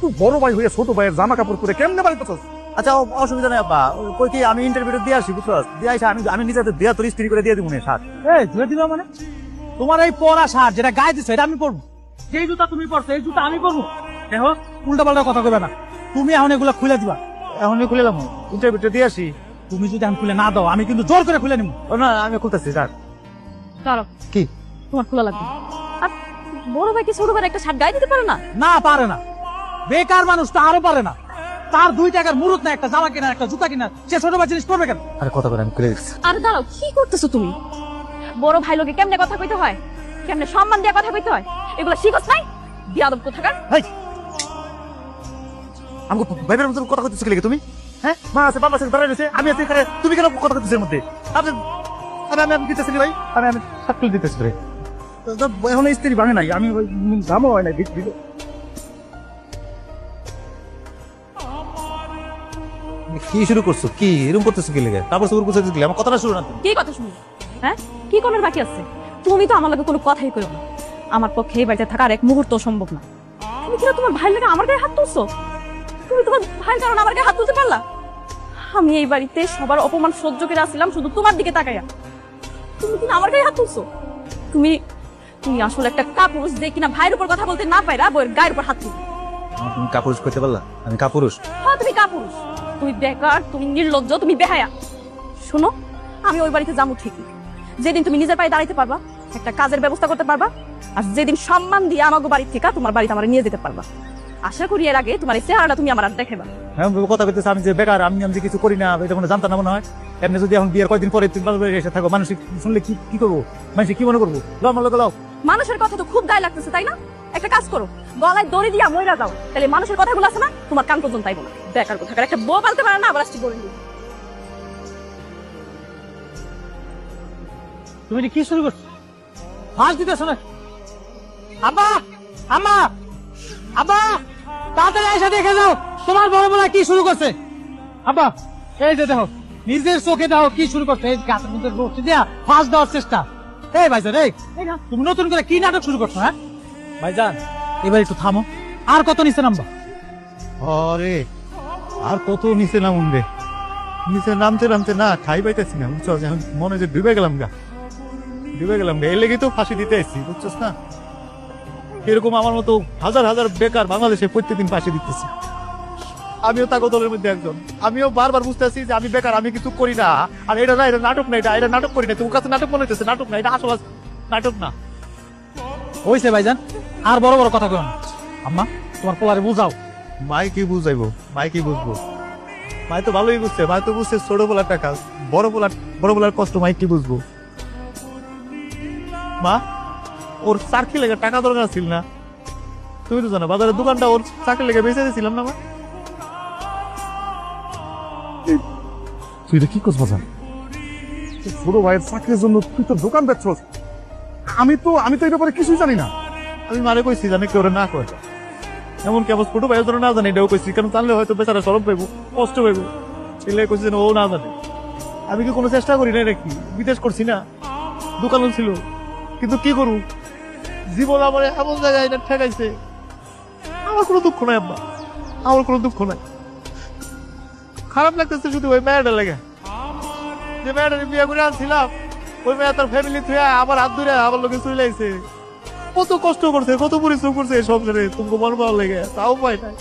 তুই বড় ভাই হয়ে ছোট ভাইয়ের জামা কাপড় পরে কেমনে বাড়ি পাচ্ছ আচ্ছা অসুবিধা নেই আব্বা। কই কি আমি ইন্টারভিউ দিয়ে আসি বুঝছ দিয়ে আসি আমি আমি নিজে দেয়া তোর স্ত্রী করে দিয়ে দিব না সাত এই ধুয়ে দিবা মানে? তোমার এই পরা শার্ট যেটা গায়ে দিছো এটা আমি পরবো। যেই জুতা তুমি পরছো এই জুতা আমি পরবো। দেখো উল্টা পাল্টা কথা কইবে না। তুমি এখন এগুলা খুলে দিবা। এখন খুলে এলাম ইন্টারভিউটা দিয়ে আসি। তুমি যদি এখন খুলে না দাও আমি কিন্তু জোর করে খুলে নিবো। না আমি খুলতেছি স্যার দাঁড়াও। কি? তোমার খোলা লাগবে। আর বড় ভাই কি ছোট ভাই একটা শার্ট গায়ে দিতে পারে না? না পারে না। বেকার মানুষ তো আরও পারে না তার দুই টাকার মুরুত না একটা জামা কেনা একটা জুতা কেনা সে ছোট ভাই জিনিস করবে কেন আরে কথা আমি খুলে দিচ্ছি আরে দাঁড়াও কি করতেছো তুমি বড় ভাই লোকে কেমনে কথা কইতে হয় কেমনে সম্মান দিয়ে কথা কইতে হয় এগুলো শিখছ নাই বিয়াদব কোথাকার হেই আমাকে ভাইবের মতো কথা কইতেছো কি লাগে তুমি হ্যাঁ মা আছে বাবা আছে দাঁড়ায় রয়েছে আমি আছি এখানে তুমি কেন কথা কইতেছো এর মধ্যে আপনি আমি আমি আমি দিতেছি ভাই আমি আমি সাত কিলো দিতেছি রে তো- এখন স্ত্রী ভাঙে নাই আমি জামা হয় নাই দিল কি শুরু করছ? কি? এরকম করতেছো কি লাগে? তারপর শুরু করছ কি আমার কথাটা শুরু না। কি কথা শুনি হ্যাঁ? কি করার বাকি আছে? তুমি তো আমার লগে কোনো কথাই কইও না। আমার পক্ষে এই বাড়িতে থাকা আর এক মুহূর্ত সম্ভব না। তুমি কিনা তোমার ভাইয়ের লাগে আমার গায়ে হাত তুলছো? তুমি তোমার ভাইয়ের কারণে আমার গায়ে হাত তুলতে পারলা? আমি এই বাড়িতে সবার অপমান সহ্য করে আসছিলাম শুধু তোমার দিকে তাকাইয়া। তুমি কিনা আমার গায়ে হাত তুলছো? তুমি তুমি আসলে একটা কাপুরুষ যে কিনা ভাইয়ের উপর কথা বলতে না পাইরা বইয়ের গায়ের উপর হাত তুলছো তুমি কাপুরুষ করতে পারলা? আমি কাপুরুষ। হ্যাঁ তুমি কাপুরুষ। তুমি বেকার তুমি নির্লজ্জ তুমি বেহায়া। শোনো আমি ওই বাড়িতে যাব ঠিকই। যেদিন তুমি নিজের পায়ে দাঁড়াইতে পারবা একটা কাজের ব্যবস্থা করতে পারবা আর যেদিন সম্মান দিয়ে আমাকে বাড়ি থেকে তোমার বাড়িতে আমার নিয়ে যেতে পারবা। আশা করি এর আগে তোমার এই চেহারাটা তুমি আমার আর দেখাবা হ্যাঁ কথা কইতেছে আমি যে বেকার আমি আমি যে কিছু করি না এটা কোনো জানতাম না মনে হয়। এমনি যদি এখন বিয়ের কয়েকদিন পরে তুমি এসে থাকো মানুষ শুনলে কি কি করব? মানুষ কি মনে করব? আমার লোক মানুষের কথা তো খুব গায়ে লাগতেছে তাই না? একটা কাজ করো, গলায় দড়ি দিয়া মইরা যাও তাহলে মানুষের কথাগুলো আছে না? তোমার কান পর্যন্ত তাইবো না। বেকার কোথাকার, একটা বউ পালতে পারে না, আবার আসছি তুমি কি শুরু করছ? ফাঁস দিতেছো না আব্বা, আম্মা, আব্বা, তাড়াতাড়ি এসে দেখে যাও, তোমার বড় বলা কি শুরু করছে? আব্বা, এই যে দেখো, নিজের চোখে দাও কি শুরু করছে, এই গাছের মধ্যে বসে দিয়া ফাঁস দেওয়ার চেষ্টা। এই ভাইজান, এই এই তুমি নতুন করে কি নাটক শুরু করছ হ্যাঁ? ভাইজান, এবার একটু থামো। আর কত নিচে নামবা? আরে, আর কত নিচে নামুন রে? নিচে নামতে নামতে না, ঠাই পাইতেছি না, বুঝছ? যে মনে যে ডুবে গেলাম গা। ডুবে গেলাম গা এর লেগে তো ফাঁসি দিতে এসছি, বুঝছস না? এরকম আমার মতো হাজার হাজার বেকার বাংলাদেশে প্রত্যেকদিন ফাঁসি দিতেছি। আমিও তাগো দলের মধ্যে একজন। আমিও বারবার বুঝতেছি যে আমি বেকার, আমি কিছু করি না। আর এটা না, এটা নাটক না, এটা এটা নাটক করি না। তোমার কাছে নাটক মনে হইতেছে, নাটক না, এটা আসল নাটক না। হইছে ভাইজান আর বড় বড় কথা কয় না। আম্মা তোমার পোলারে বুঝাও। মাই কি বুঝাইবো? মাই কি বুঝব? মাই তো ভালোই বুঝছে মাই তো বুঝছে ছোট বলার টাকা। বড় বলার বড় বলার কষ্ট মাই কি বুঝব? মা ওর চাকরি লেগে টাকা দরকার ছিল না। তুমি তো জানো বাজারের দোকানটা ওর চাকরি লেগে বেঁচে দিয়েছিলাম না মা? তুই এটা কি করছ বাজার? ছোট ভাইয়ের চাকরির জন্য তুই তো দোকান বেচছস। আমি তো আমি তো এই ব্যাপারে কিছুই জানি না। আমি মারে কইছি জানে কেউ না করে এমন কেমন ছোট ভাইয়ের জন্য না জানি, এটাও কইছি। কারণ জানলে হয়তো বেচারা সরব পাইবো কষ্ট পাইবো ছেলে কইছি যেন ও না জানে। আমি কি কোনো চেষ্টা করি না নাকি? বিদেশ করছি না। দোকানও ছিল। কিন্তু কি করু? জীবন আমার এমন জায়গায় এটা ঠেকাইছে। আমার কোনো দুঃখ নাই, আব্বা। আমার কোনো দুঃখ নাই। খারাপ লাগতেছে শুধু ওই মেয়েটা লাগে। যে মেয়েটা বিয়ে করে আনছিলাম ফ্যামিলি লোকে আইছে। কত কষ্ট করছে, কত পরিশ্রম করছে এই সংসারে, তোমাকে মন ভালো লেগে, তাও পাই নাই।